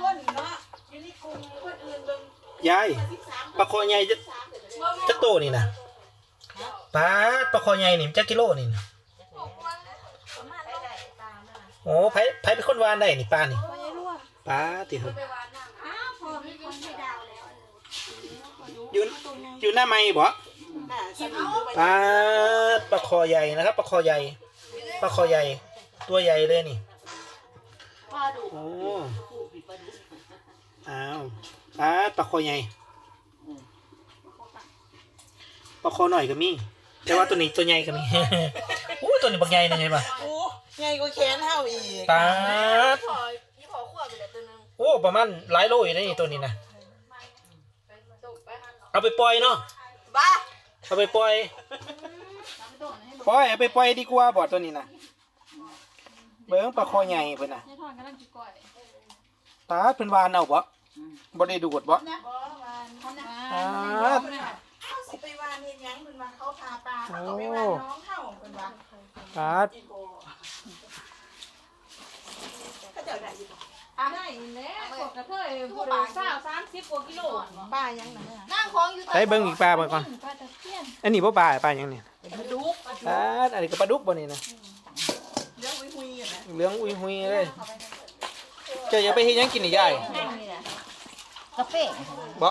คนเนาะอยู่ในกรุงคนอื่นเบิ่งยายปลาคอใหญ่จะจักโตนี่นะปลาดปลาคอใหญ่นี่มันจักกิโลนี่นะโอ้ไผไผเป็นคนวานได้นี่ปลานี่ปลาติเหรออ้าวพอมีคนให้ดาวแล้วอยู่อยู่หน้าไม้บ่น่ะสนุกไปปลาดปลาคอใหญ่นะครับปลาคอใหญ่ปลาคอใหญ่ ตัวใหญ่เลยนี่พอดูโอ้ อ้าวปลาดปลาคอใหญ่ปลาคอหน่อยก็มี แต่ว่าตัวนี้ตัวใหญ่ก็มี อู้ตัวนี้บักใหญ่นะไงป่ะโอ้ใหญ่กว่าแขนเฮาอีกปลาดขอยี่ขอขวบไปเลยตัวนึงโอ้ประมาณหลายโลอยู่นะนี่ตัวนี้นะจุกไปเอาไปปล่อยเนาะบ้าเอาไปปล่อยปล่อยเอาไปปล่อยดีกว่าบอดตัวนี้นะเบิ้งปลาคอใหญ่เพิ่นน่ะยี่ทอนกำลังจุกก่อย ตาเพิ่นวานเอาบ่บ่ได้ดูดบ่บ่วานเขาน่ะอ่าเขาสิไปวานเฮ็ดหยังเพิ่นว่าเขาพาปลาเขาก็ไปวานน้องเฮาเพิ่นว่าตาเขาเจ้าได้อยู่บ่ได้แล้วกดกระเทยผู้โดยสาวสามสิบกว่ากิโลป้ายังนั่นน่ะนั่งของอยู่ใช้เบิ่งอีกปลาเบิ่งก่อนปลาตะเพียนอันนี้บ่ปลาปลาหยังนี่ปลาดุกตาอันนี้ก็ปลาดุกบ่นี่นะเรื่องหุยๆอะนะเหลืองอุยหุยเลยเจ้าอย่าไปเฮ็ดหยังกินนี่ยายกาแฟบ่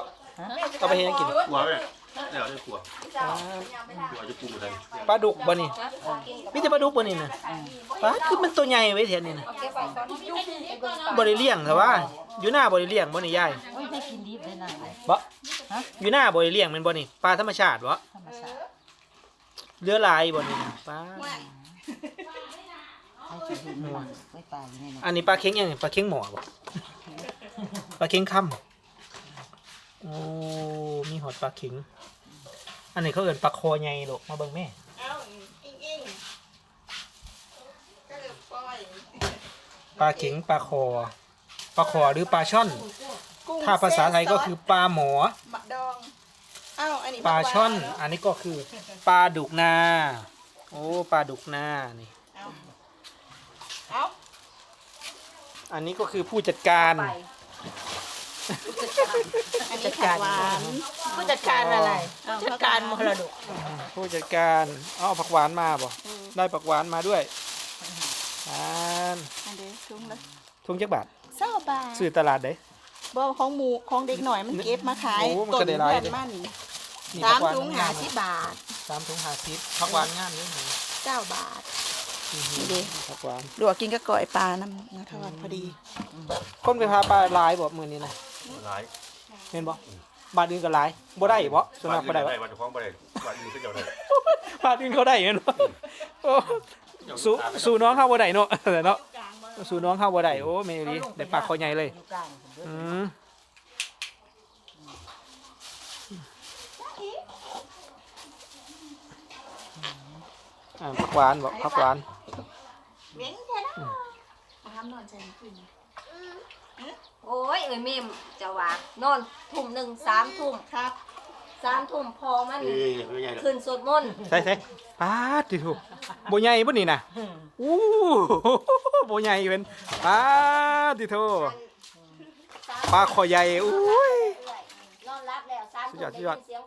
เอาไปเฮ็ดหยังกินขัวเลยเดี๋ยวได้ขัวขัวจะปรุงอะไรปลาดุกบ่นี่มีแต่ปลาดุกบ่นี่นะปลาคือมันตัวใหญ่ไว้แท้นี่นะบ่ได้เลี้ยงแต่ว่า อยู่หน้าบ่ได้เลี้ยงบ่นี่ยายโอ้ยให้กินดิบได้หน่อยเลยบ่อยู่หน้าบ่ได้เลี้ยงแมันบ่นี่ปลาธรรมชาติบ่ธรรมชาติเรือหลายบ่นี่นะปลา ให้กินดิบหน่อยไว้ปลาอยู่ในนั้นอันนี้ปลาเค็งยังปลาเค็งหมอบ่ปลาเค็งค่ำโอ้ มีหอดปลาเค็งอันนี้เขาเอิ้นปลาคอใหญ่ลูกมาเบิ่งแม่ เอาอิงๆก็เลยปล่อยปลาเข็งปลาคอ ปลาคอหรือปลาช่อน กุ้งถ้าภาษาไทยก็คือปลาหมอมะดองอ้าอันนี้ปลาช่อน อันนี้ก็คือปลาดุกนา โอ้ ปลาดุกนา นี่ เอาเอา อันนี้ก็คือผู้จัดการอันนี้ผักหวานผู้จัดการอะไรจัดการมรดกผู้จัดการเอาผักหวานมาบ่ได้ผักหวานมาด้วยอ่านอันเดียวทุ่งละทุ่งจักบาทเศร้าบาทซื้อตลาดเด้บ่ของหมูของเด็กหน่อยมันเก็บมาขายโอ้มันต้ก็นได้เดืหลายอนเด้มันนี่สามผักหวานถุงหาามสิบบาทสามถุงหาสิบผักหวานงามเลยเก้าบาท นี่ดิผักหวานลวกกินกับก่อยปลาน้ำนะทอดพอดี คนไปพาปลาหลายบ่มื้อนี้นะหลายเห็นบ่บ้านอื่นก็หลายบ่ได้บ่ส่วนมากบ่ได้บ่ได้วันจะฟ้องบ่ได้วันอื่นก็เจ้าได้บ้านอื่นเขาได้เห็นบ่โอ้สู้สู้น้องเข้าบ่ได้เนาะแต่เนาะสู้น้องเข้าบ่ได้โอ้แม่ดีได้ปากคอใหญ่เลยอยู่กลางผมด้วยอืมอ่าผักหวานบ่ผักหวานเว้งแค่นั้นมาทำนอนใจขึ้นโอ้ยเอ้ยเมมจะว่านอนทุ่มหนึ่งสามทุ่มครับสามทุ่มพอมันเอ้ยไม่ใหญ่หรอกขึ้นสวดมนต์ใส่ใส่ปาดติถูกบ่ใหญ่บ่นี่น่ะอู้บ่ใหญ่เป็นปาดติโทปลาคอใหญ่อู้ย นอนรับแล้วสามสุดทุ่ยอมดสุดยอดได้ยินเสียง